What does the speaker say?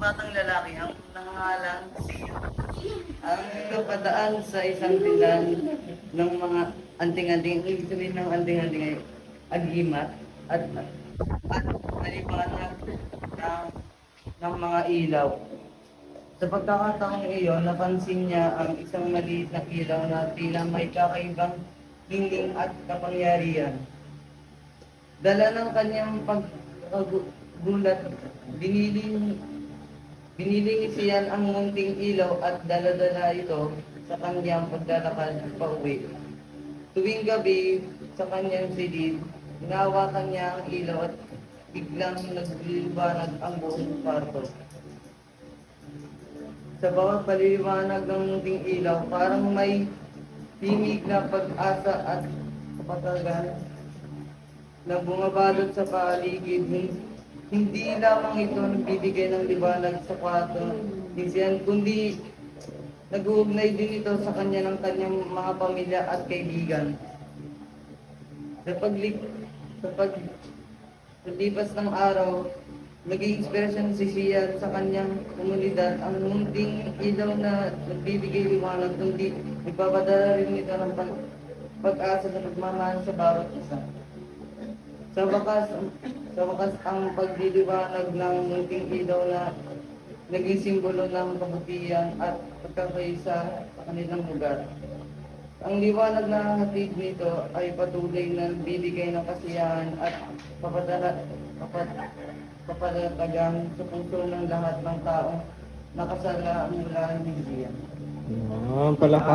batang lalaki ang nangalan ang kapadaan sa isang tinan ng mga anting-anting. Ibig sabihin ng anting-anting ay agimat at at naliwanag ng, ng mga ilaw. Sa pagkakataong iyon, napansin niya ang isang maliit na ilaw na tila may kakaibang hinging at kapangyarihan. Dala ng kanyang pagkagulat, biniling biniling siyan ang munting ilaw at dala-dala ito sa kanyang paglalakad pa uwi. Tuwing gabi, sa kanyang silid, inawakan niya ang ilaw at biglang nagliliwanag ang buong kwarto. Sa bawat paliliwanag ng munting ilaw, parang may himig na pag-asa at kapatagan na bumabalot sa paligid. Hindi lamang ito nagbibigay ng liwanag sa kwarto ni Sian, kundi nag-uugnay din ito sa kanya ng kanyang mga pamilya at kaibigan. Sa paglik sa pag sa ng araw, naging inspirasyon si Sian sa kanyang komunidad ang munting ilaw na nagbibigay liwanag kundi ipapadala rin ito ng pag- pag-asa na pagmamahal sa bawat isa. Sa wakas, sa wakas ang pagliliwanag ng munting ilaw na naging simbolo ng kabutihan at pagkakaisa sa kanilang lugar. Ang liwanag na hatid nito ay patuloy na bibigay ng kasiyahan at papadala, papad, papadatagan sa puso ng lahat ng taong nakasala mula ng Biblia. Ah, palakpak.